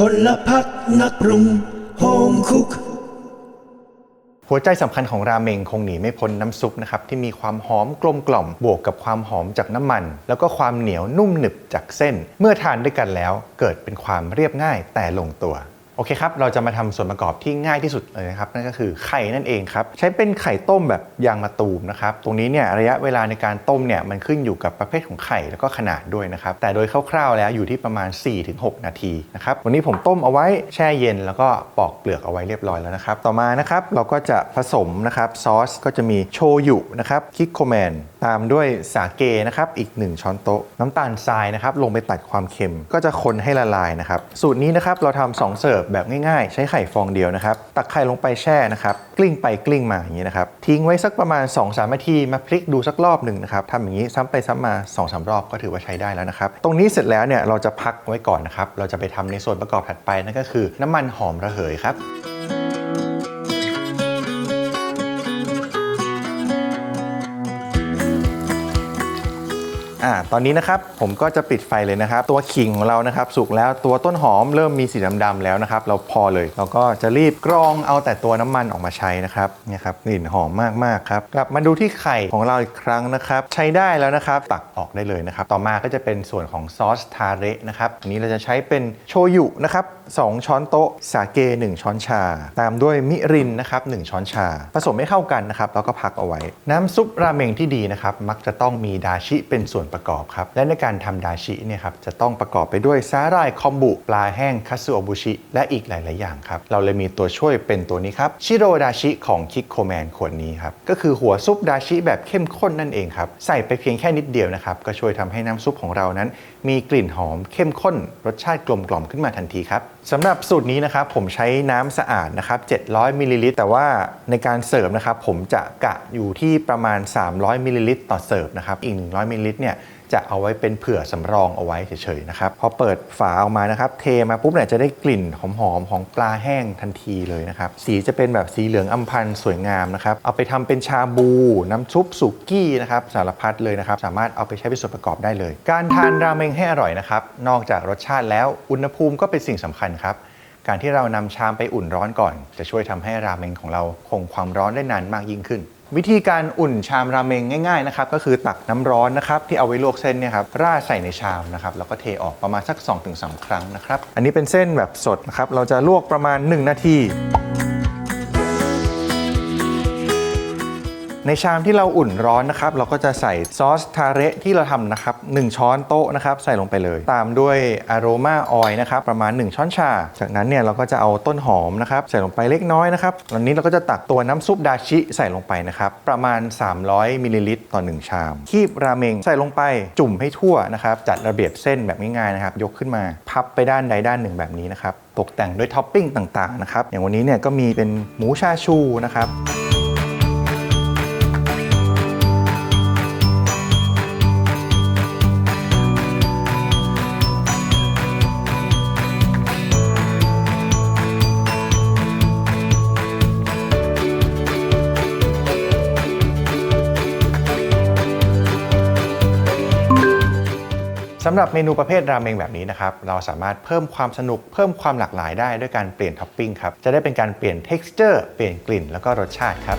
พลพักนักปรุงโฮมคุก หัวใจสำคัญของราเมงคงหนีไม่พ้นน้ำซุปนะครับ ที่มีความหอมกลมกล่อมบวกกับความหอมจากน้ำมัน แล้วก็ความเหนียวนุ่มหนึบจากเส้น เมื่อทานด้วยกันแล้ว เกิดเป็นความเรียบง่ายแต่ลงตัว โอเคครับ เราจะมาทำส่วนประกอบที่ง่ายที่สุดเลยนะครับ นั่นก็คือไข่นั่นเองครับ ใช้เป็นไข่ต้มแบบยางมะตูมนะครับ ตรงนี้เนี่ยระยะเวลาในการต้มเนี่ยมันขึ้นอยู่กับประเภทของไข่แล้วก็ขนาดด้วยนะครับ แต่โดยคร่าวๆแล้วอยู่ที่ประมาณ 4-6 นาทีนะครับ วันนี้ผมต้มเอาไว้แช่เย็นแล้วก็ปอกเปลือกเอาไว้เรียบร้อยแล้วนะครับ ต่อมานะครับเราก็จะผสมนะครับซอสก็จะมีโชยุนะครับคิกโคแมนตามด้วยสาเกนะครับอีก 1 ช้อนโต๊ะ น้ำตาลทรายนะครับลงไปตัดความเค็ม ก็จะคนให้ละลายนะครับสูตรนี้นะครับเราทำสองเสิร์ฟแบบง่ายๆ ใช้ไข่ฟองเดียวนะครับ ตักไข่ลงไปแช่นะครับ กลิ้งไปกลิ้งมาอย่างนี้นะครับ ทิ้งไว้สักประมาณ 2-3นาทีมาพลิกดูสักรอบหนึ่งนะครับทำอย่างนี้ซ้ำไปซ้ำมา 2-3 รอบก็ถือว่าใช้ได้แล้วนะครับ ตรงนี้เสร็จแล้วเนี่ยเราจะพักไว้ก่อนนะครับ เราจะไปทำในส่วนประกอบถัดไปนั่นก็คือ น้ำมันหอมระเหยครับ อ่าตอนนี้นะครับผมก็จะปิดไฟเลยนะครับ ตัวขิงของเรานะครับสุกแล้วตัวต้นหอมเริ่มมีสีดำๆแล้วนะครับ เราพอเลยเราก็จะรีบกรองเอาแต่ตัวน้ำมันออกมาใช้นะครับนี่ครับกลิ่นหอมมากๆครับกลับมาดูที่ไข่ของเราอีกครั้งนะครับ ใช้ได้แล้วนะครับ ตักออกได้เลยนะครับ ต่อมาก็จะเป็นส่วนของซอสทาเระนะครับอันนี้เราจะใช้เป็นโชยุนะครับ2ช้อนโต๊ะสาเก 1 ช้อนชา ตามด้วยมิรินนะครับ1ช้อนชา ผสมให้เข้ากันนะครับแล้วก็พักเอาไว้ น้ำซุปราเมงที่ดีนะครับมักจะต้องมีดาชิเป็นส่วนประกอบครับ และในการทำดาชิเนี่ยครับจะต้องประกอบไปด้วยสาหร่ายคอมบุปลาแห้งคัตสึโอบุชิและอีกหลาย ๆ อย่างครับ เราเลยมีตัวช่วยเป็นตัวนี้ครับชิโรดาชิของคิกโคแมนขวดนี้ครับ ก็คือหัวซุปดาชิแบบเข้มข้นนั่นเองครับ ใส่ไปเพียงแค่นิดเดียวนะครับ ก็ช่วยทำให้น้ำซุปของเรานั้น มีกลิ่นหอมเข้มข้น รสชาติกลมกล่อมขึ้นมาทันทีครับสำหรับสูตรนี้นะครับผมใช้น้ำสะอาดนะครับ 700มิลลิลิตรแต่ว่าในการเสิร์ฟนะครับผมจะกะอยู่ที่ประมาณ 300มิลลิลิตรต่อเสิร์ฟนะครับอีก 100มิลลิลิตรเนี่ยจะเอาไว้เป็นเผื่อสำรองเอาไว้เฉยๆนะครับพอเปิดฝาออกมานะครับ เทมาปุ๊บเนี่ยจะได้กลิ่นหอมๆของปลาแห้งทันทีเลยนะครับ สีจะเป็นแบบสีเหลืองอำพันสวยงามนะครับ เอาไปทำเป็นชาบู น้ำซุปสุกี้นะครับสารพัดเลยนะครับ สามารถเอาไปใช้เป็นส่วนประกอบได้เลย การทานราเมงให้อร่อยนะครับ นอกจากรสชาติแล้วอุณหภูมิก็เป็นสิ่งสำคัญครับการที่เรานำชามไปอุ่นร้อนก่อน จะช่วยทำให้ราเมงของเราคงความร้อนได้นานมากยิ่งขึ้น วิธีการอุ่นชามราเมงง่ายๆนะครับก็คือตักน้ำร้อนนะครับที่เอาไว้ลวกเส้นเนี่ยครับราดใส่ในชามนะครับแล้วก็เทออกประมาณสัก 2-3 ครั้งนะครับ อันนี้เป็นเส้นแบบสดนะครับเราจะลวกประมาณ 1 นาที ในชามที่เราอุ่นร้อนนะครับ เราก็จะใส่ซอสทาเระที่เราทำนะครับ 1 ช้อนโต๊ะนะครับ ใส่ลงไปเลย ตามด้วยอโรมาออยนะครับ ประมาณ 1 ช้อนชา จากนั้นเนี่ยเราก็จะเอาต้นหอมนะครับ ใส่ลงไปเล็กน้อยนะครับตอนนี้เราก็จะตักตัวน้ำซุปดาชิใส่ลงไปนะครับ ประมาณ 300มิลลิลิตรต่อ 1 ชาม คีบราเมงใส่ลงไปจุ่มให้ทั่วนะครับ จัดระเบียบเส้นแบบง่ายๆนะครับ ยกขึ้นมาพับไปด้านใดด้านหนึ่งแบบนี้นะครับ ตกแต่งด้วยท็อปปิ้งต่างๆนะครับ อย่างวันนี้เนี่ยก็มีเป็นหมูชาชูนะครับ สำหรับเมนูประเภทราเมงแบบนี้นะครับ เราสามารถเพิ่มความสนุกเพิ่มความหลากหลายได้ด้วยการเปลี่ยนท็อปปิ้งครับ จะได้เป็นการเปลี่ยน texture เปลี่ยนกลิ่นแล้วก็รสชาติครับ